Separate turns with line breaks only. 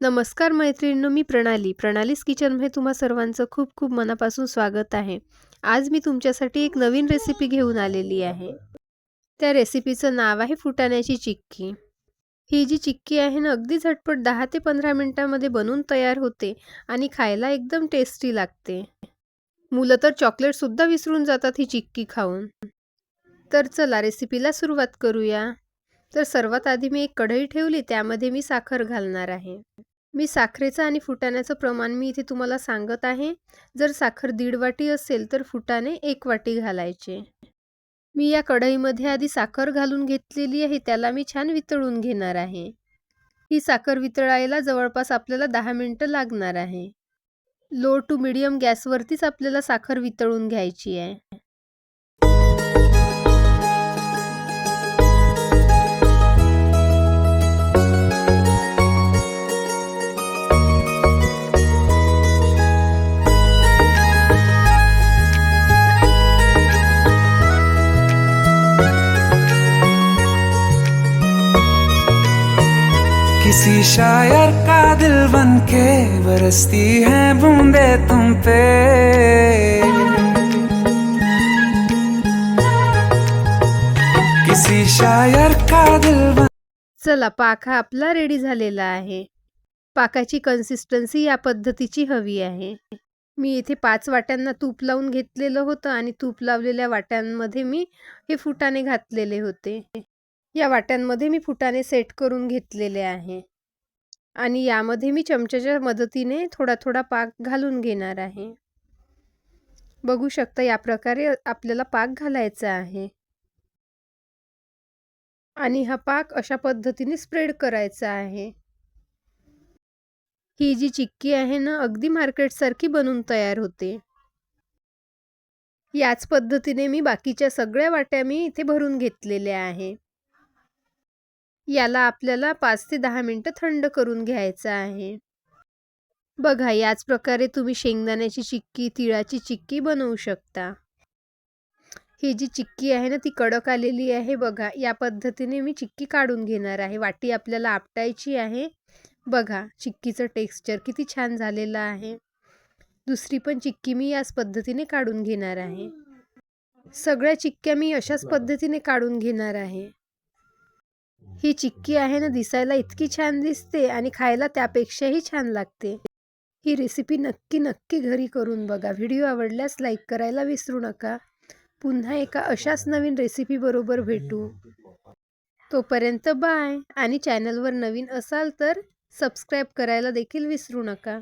नमस्कार मैत्रिणींनो मी प्रणाली. प्रणालीस किचनमध्ये तुम्हा सर्वांचं खूप खूप मनापासून स्वागत आहे. आज मी तुमच्यासाठी एक नवीन रेसिपी घेऊन आलेली आहे. त्या रेसिपीचं नाव आहे फुटाण्याची चिक्की. ही जी चिक्की आहे ना अगदी झटपट दहा ते पंधरा मिनटामध्ये बनून तयार होते आणि खायला एकदम टेस्टी लागते. मुलं तर चॉकलेटसुद्धा विसरून जातात ही चिक्की खाऊन. तर चला रेसिपीला सुरुवात करूया. तर सर्वात आधी मी एक कढई ठेवली त्यामध्ये मी साखर घालणार आहे. मी साखरेचं आणि फुटाण्याचं प्रमाण मी इथे तुम्हाला सांगत आहे. जर साखर दीड वाटी असेल तर फुटाणे एक वाटी घालायचे. मी या कढईमध्ये आधी साखर घालून घेतलेली आहे त्याला मी छान वितळून घेणार आहे. ही साखर वितळायला जवळपास आपल्याला दहा मिनटं लागणार आहे. लो टू मिडियम गॅसवरतीच आपल्याला साखर वितळून घ्यायची आहे.
किसी शायर का दिल बन के बरसती है बूंदे तुम पे। किसी शायर का दिल बन
चला पाखा हा आपला रेडी झालेला आहे. पाकाची कन्सिस्टन्सी या पद्धतीची हवी आहे. मी इथे पाच वाट्यांना तूप लावून घेतलेलं होतं आणि तूप लावलेल्या वाट्यांमध्ये मी हे फुटाने घातलेले होते. या वाट्यांमध्ये मी फुटाने सेट करून घेतलेले आहे. आणि यामध्ये मी चमच्याच्या मदतीने थोडा थोडा पाक घालून घेणार आहे. बघू शकता या प्रकारे आपल्याला पाक घालायचा आहे. आणि हा पाक अशा पद्धतीने स्प्रेड करायचा आहे. ही जी चिक्की आहे ना अगदी मार्केटसारखी बनून तयार होते. याच पद्धतीने मी बाकीच्या सगळ्या वाट्या मी इथे भरून घेतलेल्या आहे. याला आपल्याला पाच ते दहा मिनटं थंड करून घ्यायचं आहे. बघा याच प्रकारे तुम्ही शेंगदाण्याची चिक्की तिळाची चिक्की बनवू शकता. ही जी चिक्की आहे ना ती कडक आलेली आहे बघा. या पद्धतीने मी चिक्की काढून घेणार आहे. वाटी आपल्याला आपटायची आहे. बघा चिक्कीचं टेक्स्चर किती छान झालेलं आहे. दुसरी पण चिक्की मी याच पद्धतीने काढून घेणार आहे. सगळ्या चिक्क्या मी अशाच पद्धतीने काढून घेणार आहे. ही चिक्की आहे ना दिसायला इतकी छान दिसते आणि खायला त्यापेक्षाही छान लागते. ही रेसिपी नक्की नक्की घरी करून बघा. व्हिडिओ आवडल्यास लाईक करायला विसरू नका. पुन्हा एका अशाच नवीन रेसिपीबरोबर भेटू. तोपर्यंत बाय आणि चॅनलवर नवीन असाल तर सबस्क्राईब करायला देखील विसरू नका.